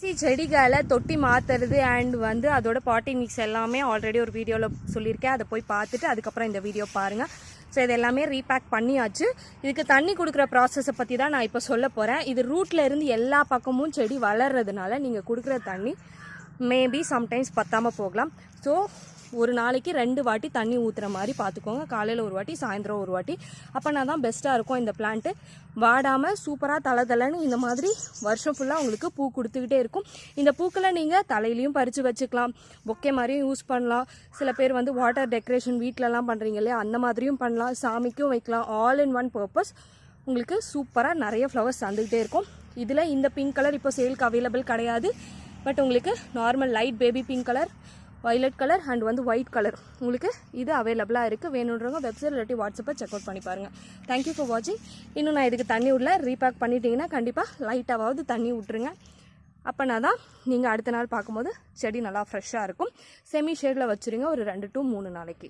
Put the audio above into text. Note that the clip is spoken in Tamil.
ஈஸி செடிகளை தொட்டி மாற்றுறது அண்ட் வந்து அதோட பாட்டி மிக்ஸ் எல்லாமே ஆல்ரெடி ஒரு வீடியோவில் சொல்லியிருக்கேன். அதை போய் பார்த்துட்டு அதுக்கப்புறம் இந்த வீடியோ பாருங்கள் ஸோ இது எல்லாமே ரீபேக் பண்ணியாச்சு. இதுக்கு தண்ணி கொடுக்குற ப்ராசஸை பற்றி தான் நான் இப்போ சொல்ல போகிறேன் இது ரூட்லேருந்து எல்லா பக்கமும் செடி வளர்றதுனால நீங்கள் கொடுக்குற தண்ணி மேபி சம்டைம்ஸ் பற்றாமல் போகலாம். ஸோ ஒரு நாளைக்கு ரெண்டு வாட்டி தண்ணி ஊற்றுற மாதிரி பார்த்துக்கோங்க காலையில் ஒரு வாட்டி சாயந்தரம் ஒரு வாட்டி. அப்போனா தான் பெஸ்ட்டாக இருக்கும் இந்த பிளான்ட்டு வாடாமல் சூப்பராக தலை தலைன்னு இந்த மாதிரி வருஷம் ஃபுல்லாக உங்களுக்கு பூ கொடுத்துக்கிட்டே இருக்கும். இந்த பூக்களை நீங்கள் தலையிலையும் பறித்து வச்சுக்கலாம். பொக்கே மாதிரியும் யூஸ் பண்ணலாம். சில பேர் வந்து வாட்டர் டெக்கரேஷன் வீட்டிலலாம் பண்ணுறீங்க இல்லையா? அந்த மாதிரியும் பண்ணலாம். சாமிக்கும் வைக்கலாம். ஆல் இன் ஒன் பர்பஸ் உங்களுக்கு சூப்பராக நிறைய ஃப்ளவர்ஸ் தந்துக்கிட்டே இருக்கும். இதில் இந்த பிங்க் கலர் இப்போ சேலுக்கு அவைலபிள் கிடையாது. பட் உங்களுக்கு normal light baby pink colour violet colour and வந்து ஒயிட் கலர் உங்களுக்கு இது அவைலபிளாக இருக்குது வேணுன்றவங்க வெப்சைட் இல்லாட்டி வாட்ஸ்அப்பை செக் அவுட் பண்ணி பாருங்கள் தேங்க்யூ ஃபார் வாட்சிங் இன்னும் நான் இதுக்கு தண்ணி விடல ரீபேக் பண்ணிட்டீங்கன்னா கண்டிப்பாக லைட்டாவது தண்ணி விட்டுருங்க அப்போனா தான் நீங்கள் அடுத்த நாள் பார்க்கும்போது செடி நல்லா ஃப்ரெஷ்ஷாக இருக்கும். செமி ஷேடில் வச்சுருங்க. ஒரு ரெண்டு டு மூணு நாளைக்கு.